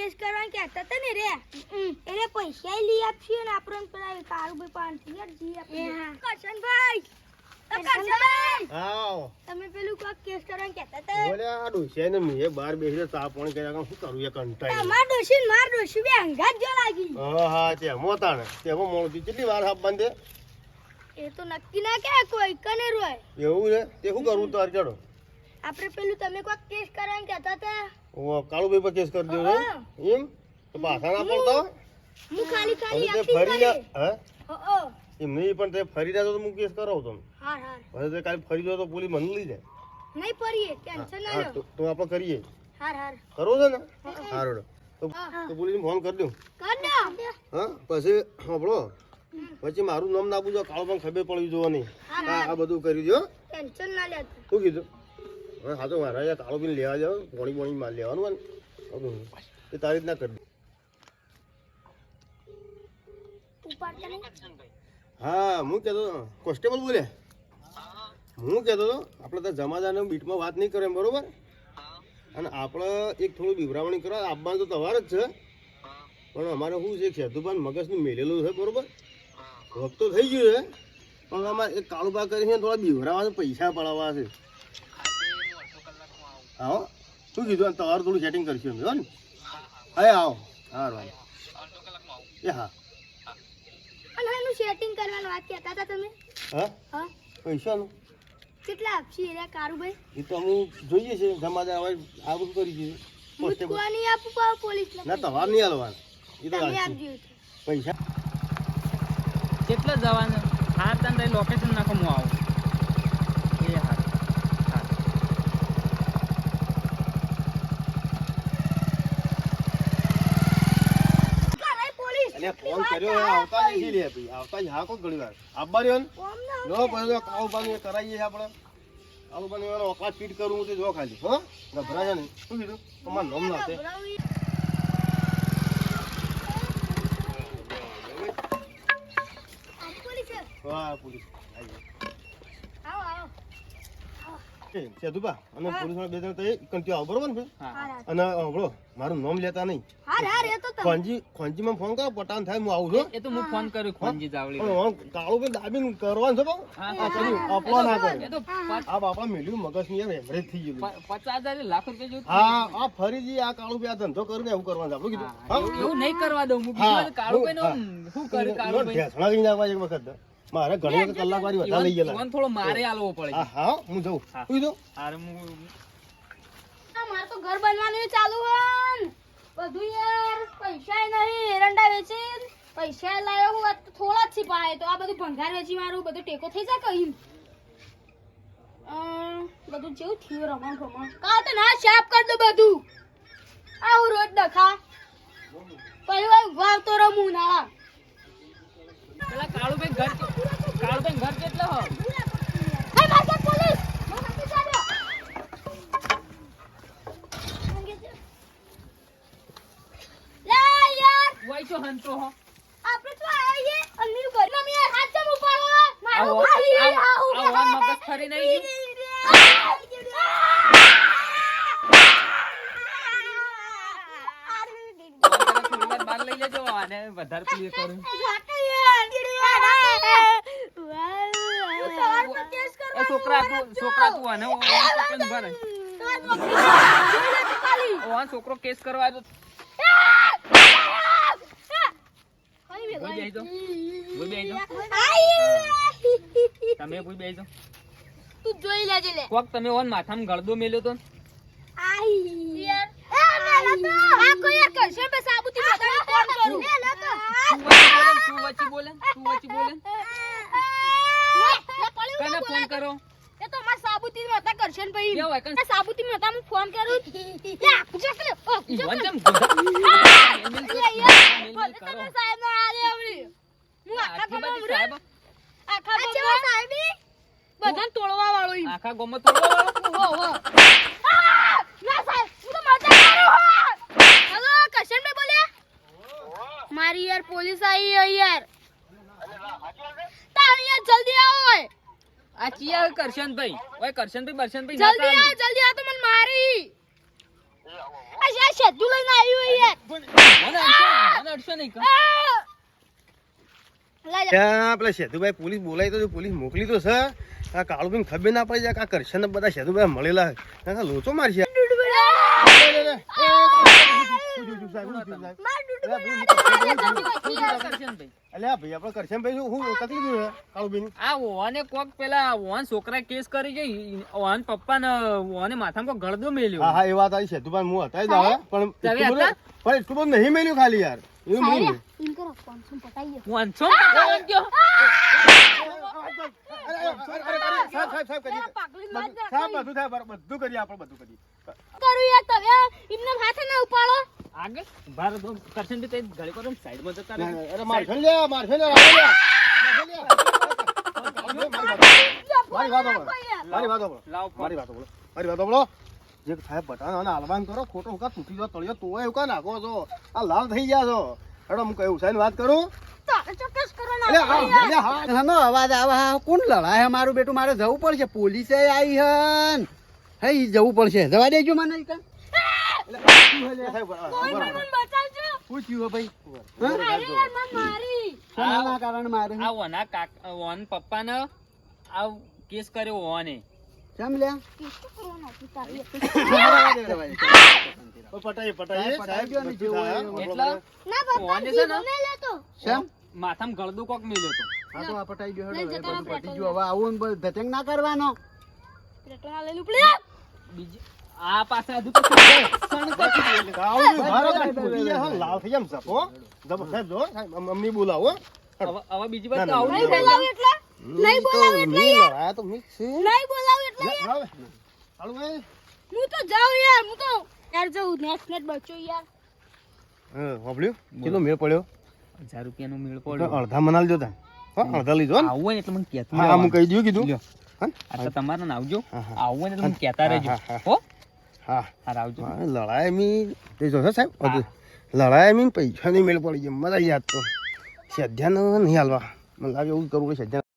Case કરવાનું કહેતા હતા ને રે? એટલે પૈસા લઈ આપશે ને આપણને પેલા કાળુભાઈ પાંચસો યાર જી આપશે કરશનભાઈ! તમે પેલું કોક કેસ કરવાનું કહેતા હતા બોલે આ ડોસિયા ને મેં બાર બેસીને ચા પાણી કર્યા શું કરું એ કંટાળી માર ડોશી ને માર ડોશી બે અંગાત જો લાગી. હા હા તે મોતા ને તેમાં મોડું કેટલી વાર બાંધે? એ તો નક્કી ના કે કોઈ કને રોય. એવું છે? તે શું કરવું તાર ચડો આપણે પેલું તમે કોક કેસ કરવાનું કહેતા હતા હું કાળુભાઈ પર કેસ કરી દઉં એમ? તો પાછા ના પડતો હું. ખાલી ખાલી તે ફરી કરી. હે? હો, હો. એમ નહીં પણ તે ફરી જાય તો હું કેસ કરાવું હાર હવે તે કાલે ફરી જાય તો પોલીસ મને લઈ જાય. નહીં પડીએ ટેન્શન ના હા, લો. તો આપણે કરીએ. હાર હાર. કરવો છે ને? હારોડો તો તો પોલીસને ફોન કરી દઉં. કર દો. હા પછી પછી મારું નામ ના પૂછો કાળો પણ ખબર પડવી જોવાની. હા, આ આ બધું કરી દો ટેન્શન ના લેતા શું કીધું? હવે હા તો મારા યાર કાળો પીને લેવા જાવ પોણી પોણી માલ લેવાનું હોય ને. એ તારી રીતના કરી હા હું કહેતો હતો, કોન્સ્ટેબલ બોલે? હું કહેતો હતો આપણે ત્યાં જમાદારને બીટમાં વાત નહીં કરે એમ બરોબર? અને આપણે એક થોડું બિભરાવણી કરવા આપવાનું તો તમારે જ છે. પણ અમારે શું છે ખેતુભાન મગજનું મેલેલું છે બરોબર? વખતો થઈ ગયું છે. પણ અમારે એક કાળુબા કરીને થોડા બિભરાવા પૈસા પડાવવા છે. આવો. શું કીધું? તમારું થોડું સેટિંગ કરશું અમે હો ને? હા આવો. હા ભાઈ એ હા. અને એનું સેટિંગ કરવાનું વાત કહેતા હતા તમે. હા? હા. પૈસાનું? કેટલા આપશી એરા કારુભાઈ? એ તો હું જોઈએ છે. જમાદાર હવે આ બધું કરી મુજકો નહીં આપું પાવ પોલીસ ના તમારે નહીં હાલવાનું. એ તો આપજો પૈસા? કેટલા જવાનું? હા તને લોકેશન નાખો હું આવું એ હા હા કરાય ફોન કર્યો હે આવતા જ નથી લે ભાઈ આવતા જ હા કો ઘણી વાર. આવવા રહ્યો ને? લો પછી તો કાળું પાણી કરાવીએ આપણે. કાળું પાણી વાળો ઓકાત ફીટ કરવું તો જો ખાલી હો? ગભરાશે ને. શું કીધું? તમાર નામ ના છે. પોલીસ હા પોલીસ આવી આવો આવો. સેતુભા અને બે જણ કંટી આવો બરોબર ને. અને મારું નામ લેતા નહીં. ખોંજી ખોંજીમાં ફોન કરો પટાન થાય હું આવું છું એ તો હું ફોન કર્યો ખોનજી જાવળી પણ કાળું દાબીને કરવાનું છે બહુ? આ કર્યું ના કરે. આ બાપા મેલ્યું મગજની યાર થઈ ગયું. લાખ રૂપિયા હા આ ફરીથી આ કાળું ભાઈ ધંધો કરીને એવું કરવાનું આપણું કીધું. એવું એવું નહીં કરવા દઉં હું ભાઈ શું કરે કાળું ભાઈ? ઢેસણા કરીને આવવા એક વખત. મારે ઘણી વખત કલાક વાળી વધારે લઈ ગયેલા. થોડો મારે આલવો પડે. હા હા હું જઉં. શું કીધું હું મારે તો ઘર બનવાનું ચાલુ હન. બધું યાર પૈસા નહીં એરંડા વેચીન. પૈસા લાયો હું થોડા જ છીપાય તો. આ બધું ભંગાર વેચી મારું બધું ટેકો થઈ જાય કહી બધું જેવું થયું રમણ ભમણ કા તો ના શાપ કર દો બધું. આવું રોજ ડખા. પછી વાર વાવતો રમું નાળા પેલા કાળું ભાઈ ઘર કાળું ઘર કેટલો હો ફરી નહીં થોડી લઈ લેજો અને વધારે પીએ કરું. છોકરા તું છોકરા તું આને કેસ કરવા આવ્યો. તમે કોઈ બેસો તું જોઈ લેજે લે કોક તમે ઓન માથામાં ગળદો મેલ્યો તો આઈ યાર આ કોઈ કરશે બે સાબુતી બધાને ફોન કરું તું વચ્ચે બોલે તું વચ્ચે બોલે તું વચ્ચે બોલે કને ફોન કરો એ તો માર સાબુતી માતા કરશે ને ભાઈ. કેવું હોય કન? સાબુતી માતા હું ફોન કરું? ઓ. તમે સાહેબ ના આલે આવડી. હું આખા આખી સાહેબ? આખા ગામમાં સાહેબી? બધાને તોડવા વાળો આખા ગામમાં તોડવા વાળો હો. હો ના સાહેબ હું તો મજા કરું હેલો કશન ભાઈ બોલ્યા મારી યાર પોલીસ આવી હે યાર. તાર યાર જલ્દી આવો ઓય. આ ચિયા કરશનભાઈ? ઓય કરશનભાઈ બરશનભાઈ જલ્દી આ જલ્દી આ તો મને મારી. આ શા શેઠું લઈને આવ્યું યાર. મને મને અડશો નહીં. ત્યાં પેલા સેતુભાઈ પોલીસ બોલાવી તો પોલીસ મોકલી તો છે. આ કાળુભાઈ ખબર ના પડી જાય આ કરશન બધા સેતુભાઈ મળેલા લોચો મારશે. છોકરા કેસ કરી છે ઓન પપ્પા ને ઓને માથામાં ગળદો મેલ્યો હા એ વાત આવી સેતુભાઈ હું હતા જ પણ? પણ એટલું બધું નહીં મેલ્યું ખાલી યાર એવું કરો, પાંચસો. સાહેબ બધું બધું કરીએ આપણે બધું કરીએ કરું યાર તમે એમને હાથે ના ઉપાડો આગળ ભાર દો કરશનભાઈ તે ઘડી કરો સાઈડમાં જતા ના, રહો. ના, અરે મારશો ને લે, મારશો ને, લે. મારી વાત. મારી વાત સાંભળો. લાવો મારી વાતો બોલો મારી વાત સાંભળો. જે સાહેબ બટાણા અને કરો ખોટો હુકા તૂટી જાવ તળિયો તો એવું કા નાખો છો આ લાલ થઈ ગયા છો હેડો હું કયું સાહેબ વાત કરું અવાજ આવે હા કોણ લડાય હે મારું બેટું મારે જવું પડશે પોલીસે આવી હન હે જવું પડશે જવા દેજો મને કેસ કર્યો ઓને કેમ લ્યા સાહેબ, એટલે ના લેતો કેમ માથામાં ગળદું કોક મેલ્યો તો. હા તો આ પટાઈ ગયો હેડો પેટ્રોલ ગયું હવે આવું ધતંગ ના કરવાનો બીજી આ પાછા લાલ થઈ બોલાવો હવે બીજી વાત તો આવું નહીં નહીં બોલાવ એટલે? નહીં બોલાવ એટલે યાર? તો મિક્સ છે. નહીં બોલાવ એટલે યાર? લાવે. કાળુભાઈ. હું તો જાઉં યાર હું તો યાર નેક્સ્ટ નેટ યાર. હા, સાંભળ્યું? કેટલો મેળ પડ્યો? હજાર રૂપિયાનો મેળ પડ્યો. અડધા મનાલ જો તા હા, અડધા લીધો ને? આવું હોય એટલે મને કહેતું હા, હું કહી દઉં કીધું. લ્યો. હા? તમારે ને આવજો. આવું એટલે મને કહેતા રહેજો. હા, હા, આવજો. હા, લડાય મી તે જો સાહેબ લડાય મી પૈસા નહીં મેળ પડી જાય મજા યાદ તો સધ્યા નહીં હાલવા. મને લાગે એવું કરવું કે સદ્યા